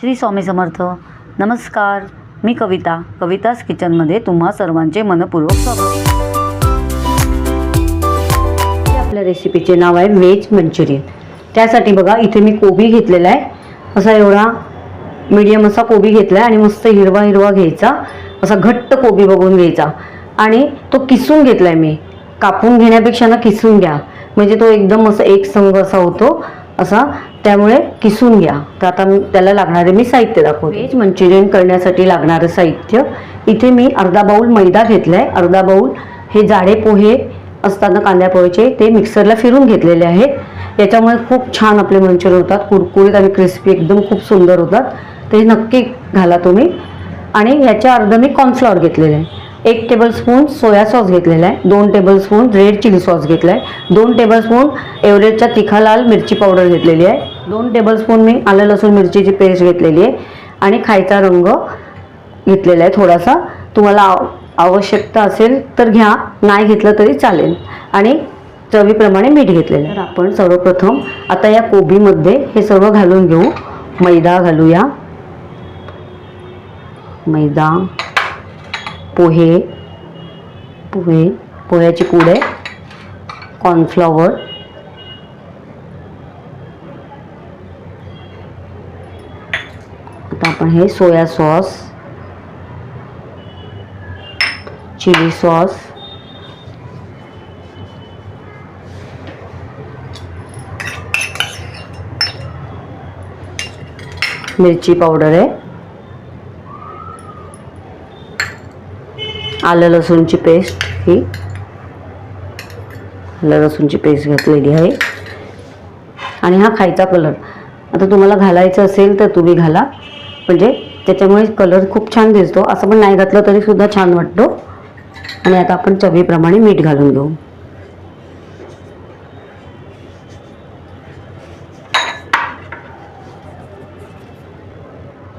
श्री स्वामी समर्थ. नमस्कार. मी कविता. कविताज किचनमध्ये तुम्हा सर्वांचे मनपूर्वक स्वागत. आपल्या रेसिपीचे नाव आहे व्हेज मंचुरियन. त्यासाठी बघा इथे मी कोबी घेतलेला आहे. असा एवढा मीडियम असा कोबी घेतला आहे आणि मस्त हिरवा हिरवा घ्यायचा. असा घट्ट कोबी बघून घ्यायचा. आणि तो किसून घेतला आहे मी. कापून घेण्यापेक्षा ना किसून घ्या. म्हणजे तो एकदम असं एक संघ असा होतो. असा त्यामुळे किसून घ्या. तर आता त्याला लागणारे मी साहित्य दाखवते. व्हेज मंचुरियन करण्यासाठी लागणारं साहित्य. इथे मी अर्धा बाऊल मैदा घेतला आहे अर्धा बाऊल हे जाडे पोहे असताना कांद्या पोहेचे ते मिक्सरला फिरून घेतलेले आहेत. याच्यामुळे खूप छान आपले मंचुरियन होतात. कुरकुरीत आणि क्रिस्पी एकदम खूप सुंदर होतात. ते नक्की घाला तुम्ही. आणि याच्या अर्ध मी कॉर्नफ्लॉवर घेतलेलं आहे. एक टेबलस्पून सोया सॉस घेतलेला आहे. दोन टेबलस्पून रेड चिली सॉस घेतला आहे दोन टेबलस्पून एव्हरेजच्या तिखा लाल मिरची पावडर घेतलेली आहे. दोन टेबलस्पून मी आलं लसूण मिरचीची पेस्ट घेतलेली आहे. आणि खायचा रंग घेतलेला आहे थोडासा. तुम्हाला आव आवश्यकता असेल तर घ्या. नाही घेतलं तरी चालेल. आणि चवीप्रमाणे मीठ घेतलेलं तर आपण सर्वप्रथम आता या कोबीमध्ये हे सर्व घालून घेऊ. मैदा घालूया. मैदा. पोहे पोहे पूड आहे कॉर्नफ्लॉवर आता आपण हे सोया सॉस, चिली सॉस, मिरची पावडर आहे. आलं लसूणची पेस्ट ही. आलं लसूणची पेस्ट घातलेली आहे. आणि हा खायचा कलर आता तुम्हाला घालायचं असेल तर तुम्ही घाला. म्हणजे त्याच्यामुळे कलर खूप छान दिसतो. असं पण नाही घातलं तरीसुद्धा छान वाटतो. आणि आता आपण चवीप्रमाणे मीठ घालून घेऊ.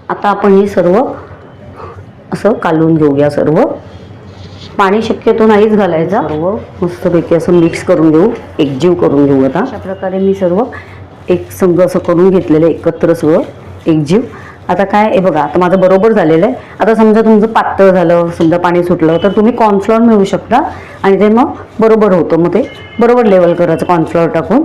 आता आपण हे सर्व असं कालवून घेऊया सर्व. पाणी शक्यतो नाहीच घालायचा. सर्व मस्तपैकी असं मिक्स करून घेऊ. एकजीव करून घेऊ आता. अशा प्रकारे मी सर्व एक संघ असं करून घेतलेलं आहे एकत्र सगळं एकजीव. आता काय हे बघा आता माझं बरोबर झालेलं आहे. आता समजा तुमचं पातळ झालं समजा पाणी सुटलं तर तुम्ही कॉर्नफ्लॉवर मिळू शकता. आणि ते मग बरोबर होतं. मग ते बरोबर लेवल करायचं कॉर्नफ्लॉवर टाकून.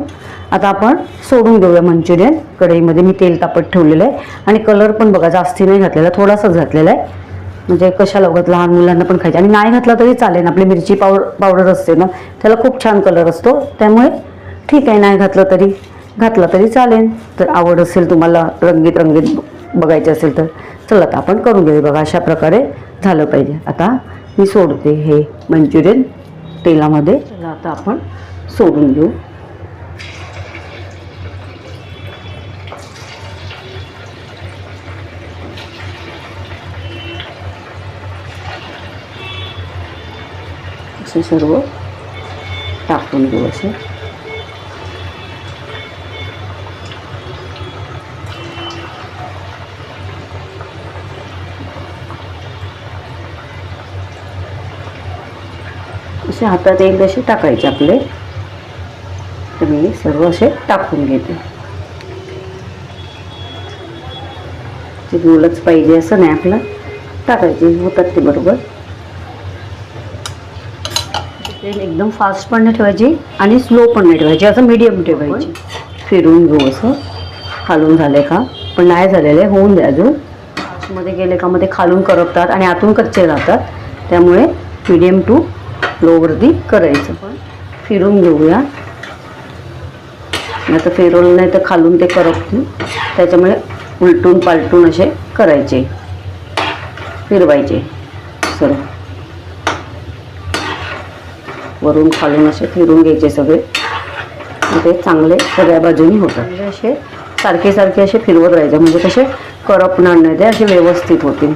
आता आपण सोडून घेऊया मंचुरियन. कढईमध्ये मी तेल तापत ठेवलेलं आहे. आणि कलर पण बघा जास्ती नाही घातलेला थोडासाच घातलेला आहे. म्हणजे कशाला उगत लहान मुलांना पण खायचे. आणि नाही घातला तरी चालेल आपली मिरची पावडर पावडर असते ना त्याला खूप छान कलर असतो. त्यामुळे ठीक आहे नाही घातलं तरी घातला तरी चालेल. तर आवड असेल तुम्हाला रंगीत रंगीत बघायचे असेल तर चला आता आपण करून घेऊ बघा अशा प्रकारे झालं पाहिजे. आता मी सोडते हे मंचुरियन तेलामध्ये. चला आता आपण सोडून घेऊ असं सर्व टाकून घेऊ असे. असे हातात एक असे टाकायचे आपले. तर मी सर्व असे टाकून घेते. ते गोलच पाहिजे असं नाही आपलं. टाकायचे होतात ते बरोबर. तेल एकदम फास्ट पण नाही ठेवायची आणि स्लो पण नाही ठेवायची. असं मीडियम ठेवायची. फिरून घेऊ असं. खालून झाले का? पण नाही झालेले होऊन द्या अजून. मध्ये गेले का? मध्ये खालून करपतात आणि आतून कच्चे राहतात. त्यामुळे मीडियम टू लोवरती करायचं. पण फिरून घेऊया. नाही तर फिरवलं नाही तर खालून ते करपतील. त्याच्यामुळे उलटून पालटून असे करायचे. फिरवायचे. सर्व वरून खालून असे फिरून घ्यायचे सगळे. ते चांगले सगळ्या बाजूनी होतात. म्हणजे असे सारखे सारखे असे फिरवत राहायचे. म्हणजे कसे करपणार नाही ते असे व्यवस्थित होतील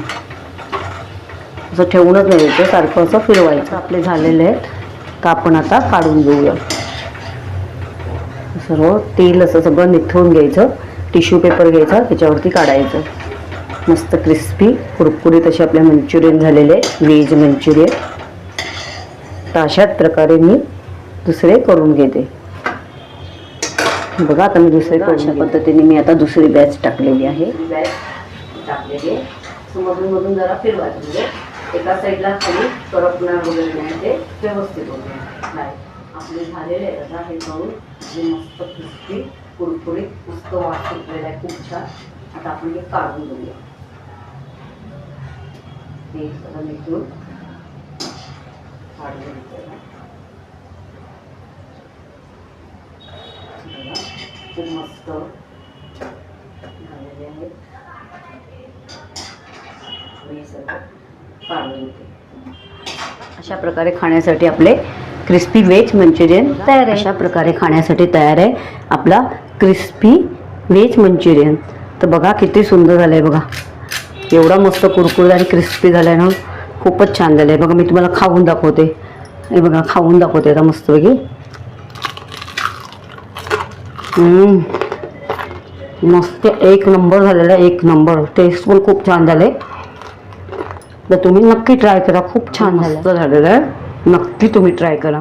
असं ठेवूनच नाही द्यायचं. सारखं असं फिरवायचं. आपले झालेले आहेत. का आपण आता काढून घेऊया. सर्व तेल असं सगळं निथळून घ्यायचं. टिश्यू पेपर घ्यायचा. त्याच्यावरती काढायचं. मस्त क्रिस्पी कुरकुरीत असे आपले मंचुरियन झालेले. Veg Manchurian. तर अशाच प्रकारे मी दुसरे करून घेते. बघा आता मी दुसरे अशा पद्धतीने मी आता दुसरी बॅच टाकलेली आहे. टाकलेली आहे. सो मधून मधून जरा फिरवायचं म्हणजे एका साईडला खाली करपणार वगैरे नाही ते व्यवस्थित होते नाही आपले झालेले आता हे करून मस्त क्रिस्पी कुरकुरीत मस्त वास सुटलेला आहे खूप छान. आता आपण हे काढून घेऊया. ते सगळं काढून घेतलेलं आहे. बघा, खूप मस्त झालेले आहेत मी सर्व काढून घेते अशा प्रकारे खाण्यासाठी आपले क्रिस्पी व्हेज मंचुरियन तयार आहे. अशा प्रकारे खाण्यासाठी तयार आहे. आपला क्रिस्पी व्हेज मंचुरियन. तर बघा किती सुंदर झालं आहे बघा. एवढा मस्त कुरकुरीत आणि क्रिस्पी झाला आहे ना. खूपच छान झालं आहे बघा मी तुम्हाला खाऊन दाखवते. हे बघा खाऊन दाखवते आता मस्तपैकी. मस्त एक नंबर झालेला आहे एक नंबर. टेस्ट पण खूप छान झाले तर तुम्ही नक्की ट्राय करा. खूप छान झालं झालेलं आहे. नक्की तुम्ही ट्राय करा.